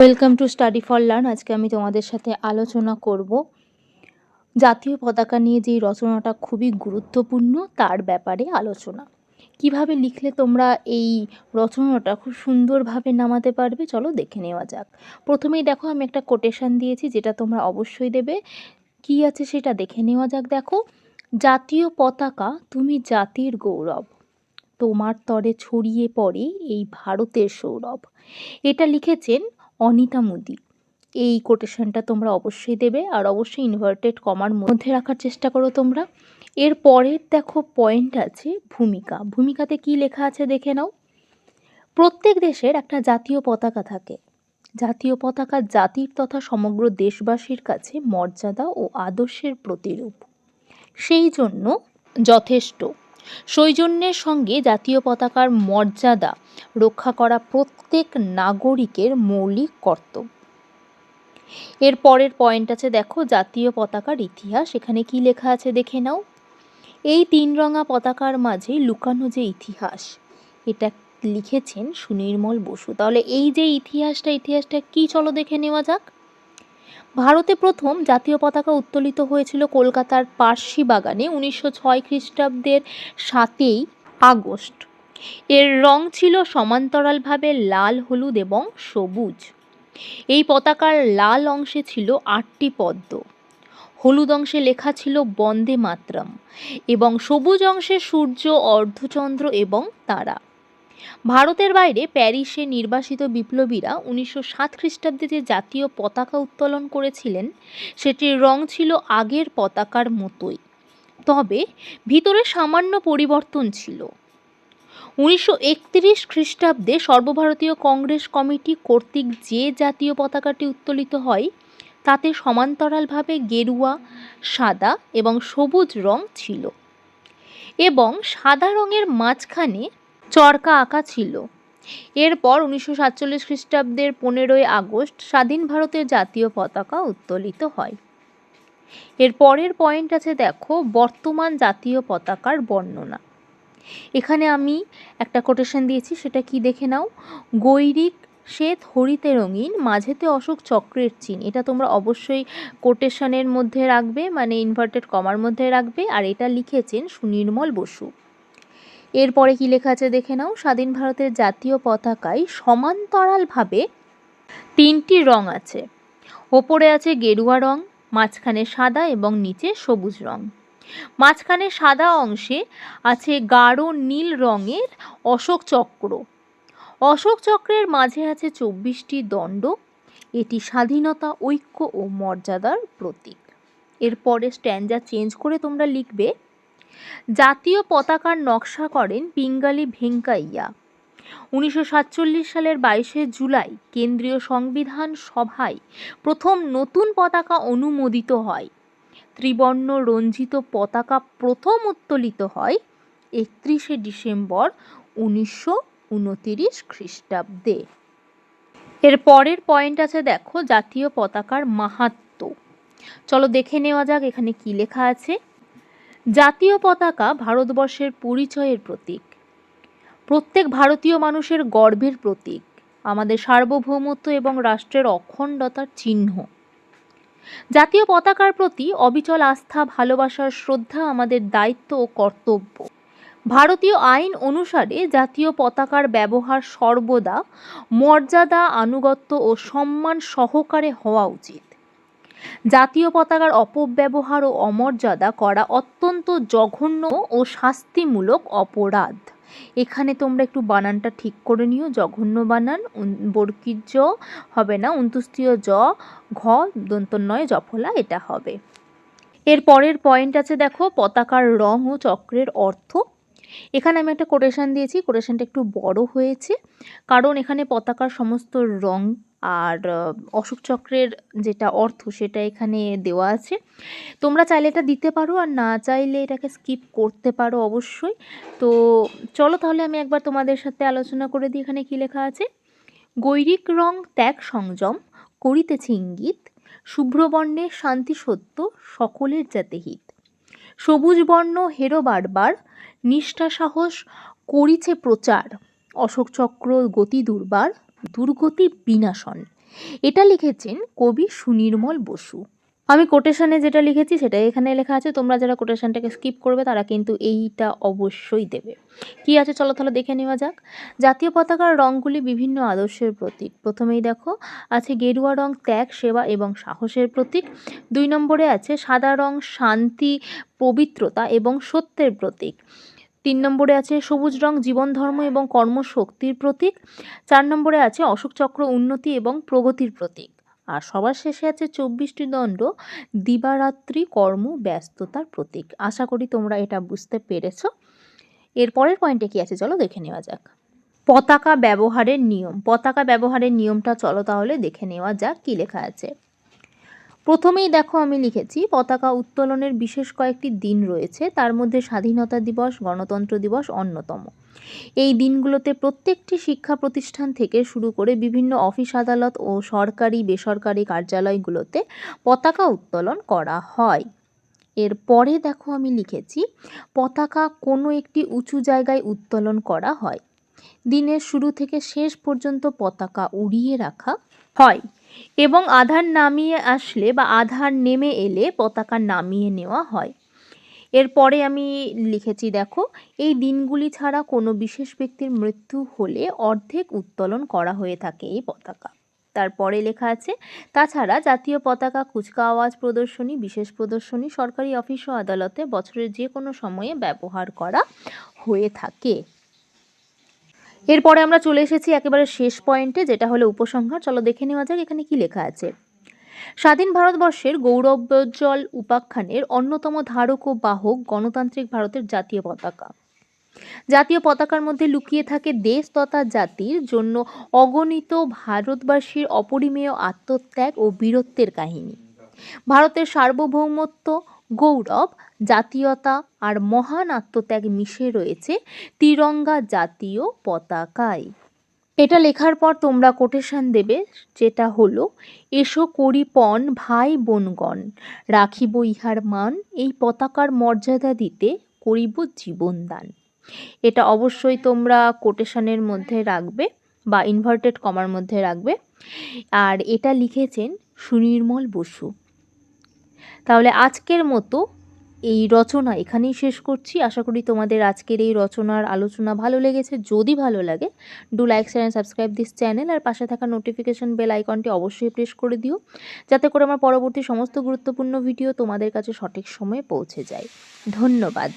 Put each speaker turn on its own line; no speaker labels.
Welcome to study for learn আজকে আমি তোমাদের সাথে আলোচনা করব জাতীয় পতাকা নিয়ে যেই রচনাটা খুবই গুরুত্বপূর্ণ, তার ব্যাপারে আলোচনা। কীভাবে লিখলে তোমরা এই রচনাটা খুব সুন্দরভাবে নামাতে পারবে, চলো দেখে নেওয়া যাক। প্রথমেই দেখো, আমি একটা কোটেশন দিয়েছি, যেটা তোমরা অবশ্যই দেবে। কি আছে সেটা দেখে নেওয়া যাক, দেখো। জাতীয় পতাকা, তুমি জাতির গৌরব। তোমার তরে ছড়িয়ে পড়ে এই ভারতের সৌরভ। এটা লিখেছেন অনিতা মুদি। এই কোটেশনটা তোমরা অবশ্যই দেবে আর অবশ্যই ইনভার্টেড কমার মধ্যে রাখার চেষ্টা করো তোমরা। এর পরের দেখো পয়েন্ট আছে ভূমিকা। ভূমিকাতে কি লেখা আছে দেখে নাও। প্রত্যেক দেশের একটা জাতীয় পতাকা থাকে। জাতীয় পতাকা জাতির তথা সমগ্র দেশবাসীর কাছে মর্যাদা ও আদর্শের প্রতিরূপ। সেই জন্য যথেষ্ট। সৌজন্যের সঙ্গে জাতীয় পতাকার মর্যাদা রক্ষা করা প্রত্যেক নাগরিকের মৌলিক কর্তব্য। এর পরের পয়েন্ট আছে, দেখো, জাতীয় পতাকার ইতিহাস। এখানে কি লেখা আছে দেখে নাও। এই তিন রঙা পতাকার মাঝে লুকানো যে ইতিহাস, এটা লিখেছেন সুনির্মল বসু। তাহলে এই যে ইতিহাসটা ইতিহাসটা কি, চলো দেখে নেওয়া যাক। ভারতে প্রথম জাতীয় পতাকা উত্তোলিত হয়েছিল কলকাতার পার্সি বাগানে উনিশশো ছয় খ্রিস্টাব্দের সাতই আগস্ট। এর রং ছিল সমান্তরালভাবে লাল, হলুদ এবং সবুজ। এই পতাকার লাল অংশে ছিল আটটি পদ্ম। হলুদ অংশে লেখা ছিল বন্দে মাতরম এবং সবুজ অংশে সূর্য অর্ধচন্দ্র এবং তারা। ভারতের বাইরে প্যারিসে নির্বাসিত বিপ্লবীরা উনিশশো সাত খ্রিস্টাব্দে যে জাতীয় পতাকা উত্তোলন করেছিলেন, সেটির রং ছিল আগের পতাকার মতোই। তবে ভিতরে সামান্য পরিবর্তন ছিল। উনিশশো একত্রিশ খ্রিস্টাব্দে সর্বভারতীয় কংগ্রেস কমিটি কর্তৃক যে জাতীয় পতাকাটি উত্তোলিত হয়, তাতে সমান্তরালভাবে গেরুয়া, সাদা এবং সবুজ রং ছিল এবং সাদা রঙের মাঝখানে চরকা আঁকা ছিল। এরপর উনিশশো সাতচল্লিশ খ্রিস্টাব্দের পনেরোই আগস্ট স্বাধীন ভারতের জাতীয় পতাকা উত্তোলিত হয়। এর পরের পয়েন্ট আছে দেখো, বর্তমান জাতীয় পতাকার বর্ণনা। এখানে আমি একটা কোটেশন দিয়েছি, সেটা কি দেখে নাও? গৈরিক শ্বেত হরিতে রঙিন, মাঝেতে অশোক চক্রের চিন। এটা তোমরা অবশ্যই কোটেশনের মধ্যে রাখবে মানে ইনভার্টেড কমার মধ্যে রাখবে, আর এটা লিখেছেন সুনির্মল বসু। এরপরে কি লেখা আছে দেখে নাও? স্বাধীন ভারতের জাতীয় পতাকায় সমান্তরালভাবে তিনটি রং আছে। ওপরে আছে গেরুয়া রং, মাঝখানে সাদা এবং নিচে সবুজ রং। মাঝখানে সাদা অংশে আছে গাঢ় নীল রঙের অশোক চক্র। অশোক চক্রের মাঝে আছে চব্বিশটি দণ্ড। এটি স্বাধীনতা, ঐক্য ও মর্যাদার প্রতীক। এরপরে স্ট্যান্ডা চেঞ্জ করে তোমরা লিখবে জাতীয় পতাকার নকশা করেন পিঙ্গালি ভেঙ্কাইয়া। উনিশশো সাতচল্লিশ সালের বাইশে জুলাই কেন্দ্রীয় সংবিধান সভায় প্রথম নতুন পতাকা অনুমোদিত হয়। ত্রিবর্ণ রঞ্জিত পতাকা প্রথম উত্তোলিত হয় একত্রিশে ডিসেম্বর উনিশশো উনতিরিশ খ্রিস্টাব্দে। এর পরের পয়েন্ট আছে দেখো জাতীয় পতাকার মাহাত্ম। চলো দেখে নেওয়া যাক এখানে কি লেখা আছে। জাতীয় পতাকা ভারতবর্ষের পরিচয়ের প্রতীক। প্রত্যেক ভারতীয় মানুষের গর্বের প্রতীক। আমাদের সার্বভৌমত্ব এবং রাষ্ট্রের অখণ্ডতার চিহ্ন। জাতীয় পতাকার প্রতি অবিচল আস্থা, ভালোবাসার শ্রদ্ধা আমাদের দায়িত্ব ও কর্তব্য। ভারতীয় আইন অনুসারে জাতীয় পতাকার ব্যবহার সর্বদা মর্যাদা, আনুগত্য ও সম্মান সহকারে হওয়া উচিত। জাতীয় পতাকার অপব্যবহার ও অমর্যাদা করা অত্যন্ত জঘন্য ও শাস্তিমূলক অপরাধ। এখানে তোমরা একটু বানানটা ঠিক করে নিও। জঘন্য বানান বর্কির জ হবে না উন্তুস্তীয় জ, ঘ দন্তন্নয় জফলা, এটা হবে। এর পরের পয়েন্ট আছে দেখো, পতাকার রং ও চক্রের অর্থ। এখানে আমি একটা কোটেশান দিয়েছি কোটেশনটা একটু বড় হয়েছে। কারণ এখানে পতাকার সমস্ত রং আর অশোক চক্রের যেটা অর্থ সেটা এখানে দেওয়া আছে। তোমরা চাইলে এটা দিতে পারো আর না চাইলে এটাকে স্কিপ করতে পারো অবশ্যই। তো চলো তাহলে আমি একবার তোমাদের সাথে আলোচনা করে দিই এখানে কী লেখা আছে। গৈরিক রং ত্যাগ সংযম, করিতেছে ইঙ্গিত, শুভ্রবর্ণে শান্তি সত্য, সকলের যাতে হিত। সবুজ বর্ণ হেরো বারবার, নিষ্ঠা সাহস করিছে প্রচার, অশোক চক্র গতি দুর্বার দুর্গতি বিনাশন। এটা লিখেছেন কবি সুনির্মল বসু। আমি কোটেশনে যেটা লিখেছি সেটা এখানে লেখা আছে। তোমরা যারা কোটেশনটাকে স্কিপ করবে তারা কিন্তু এইটা অবশ্যই দেবে। কি আছে চলো তাহলে দেখে নেওয়া যাক। জাতীয় পতাকার রঙগুলি বিভিন্ন আদর্শের প্রতীক। প্রথমেই দেখো, আছে গেরুয়া রং ত্যাগ, সেবা এবং সাহসের প্রতীক। দুই নম্বরে আছে সাদা রং শান্তি, পবিত্রতা এবং সত্যের প্রতীক। তিন নম্বরে আছে সবুজ রং, জীবন ধর্ম এবং কর্মশক্তির প্রতীক। চার নম্বরে আছে অশোক চক্র উন্নতি এবং প্রগতির প্রতীক। আর সবার শেষে আছে চব্বিশটি দণ্ড, দিবারাত্রি কর্ম, ব্যস্ততার প্রতীক। আশা করি তোমরা এটা বুঝতে পেরেছ। এর পরের পয়েন্টে কি আছে চলো দেখে নেওয়া যাক। পতাকা ব্যবহারের নিয়ম। পতাকা ব্যবহারের নিয়মটা চলো তাহলে দেখে নেওয়া যাক কি লেখা আছে। প্রথমেই দেখো আমি লিখেছি, পতাকা উত্তোলনের বিশেষ কয়েকটি দিন রয়েছে, তার মধ্যে স্বাধীনতা দিবস, গণতন্ত্র দিবস অন্যতম। এই দিনগুলোতে প্রত্যেকটি শিক্ষা প্রতিষ্ঠান থেকে শুরু করে বিভিন্ন অফিস আদালত ও সরকারি, বেসরকারি কার্যালয়গুলোতে পতাকা উত্তোলন করা হয়। এর পরে দেখো আমি লিখেছি, পতাকা কোনো একটি উঁচু জায়গায় উত্তোলন করা হয়। দিনের শুরু থেকে শেষ পর্যন্ত পতাকা উড়িয়ে রাখা হয় এবং আধার নামিয়ে আসলে বা আধার নেমে এলে পতাকা নামিয়ে নেওয়া হয়। এরপরে আমি লিখেছি, দেখো, এই দিনগুলি ছাড়া কোনো বিশেষ ব্যক্তির মৃত্যু হলে অর্ধেক উত্তোলন করা হয়ে থাকে এই পতাকা। তারপরে লেখা আছে, তাছাড়া জাতীয় পতাকা কুচকাওয়াজ প্রদর্শনী, বিশেষ প্রদর্শনী, সরকারি অফিস ও আদালতে বছরের যে কোনো সময়ে ব্যবহার করা হয়ে থাকে। এরপরে আমরা চলে এসেছি একেবারে শেষ পয়েন্টে, যেটা হলো উপসংহার। চলো দেখে নেওয়া যাক এখানে কি লেখা আছে। স্বাধীন ভারতবর্ষের গৌরবোজ্জ্বল উপাখ্যানের অন্যতম ধারক ও বাহক গণতান্ত্রিক ভারতের জাতীয় পতাকা। জাতীয় পতাকার মধ্যে লুকিয়ে থাকে দেশ তথা জাতির জন্য অগণিত ভারতবাসীর অপরিমেয় আত্মত্যাগ ও বীরত্বের কাহিনী। ভারতের সার্বভৌমত্ব গৌরব, জাতীয়তা আর মহান আত্মত্যাগ মিশে রয়েছে তিরঙ্গা জাতীয় পতাকায়। এটা লেখার পর তোমরা কোটেশন দেবে, যেটা হলো, এসো করি পণ ভাই বোনগণ, রাখিব ইহার মান, এই পতাকার মর্যাদা দিতে করিব জীবনদান এটা অবশ্যই তোমরা কোটেশনের মধ্যে রাখবে বা ইনভার্টেড কমার মধ্যে রাখবে। আর এটা লিখেছেন সুনির্মল বসু। তাহলে আজকের মতো এই রচনা এখানেই শেষ করছি। আশা করি তোমাদের আজকের এই রচনার আলোচনা ভালো লেগেছে। যদি ভালো লাগে do like share and subscribe this channel আর পাশে থাকা নোটিফিকেশান বেল আইকনটি অবশ্যই প্রেস করে দিও, যাতে করে আমার পরবর্তী সমস্ত গুরুত্বপূর্ণ ভিডিও তোমাদের কাছে সঠিক সময়ে পৌঁছে যায়। ধন্যবাদ।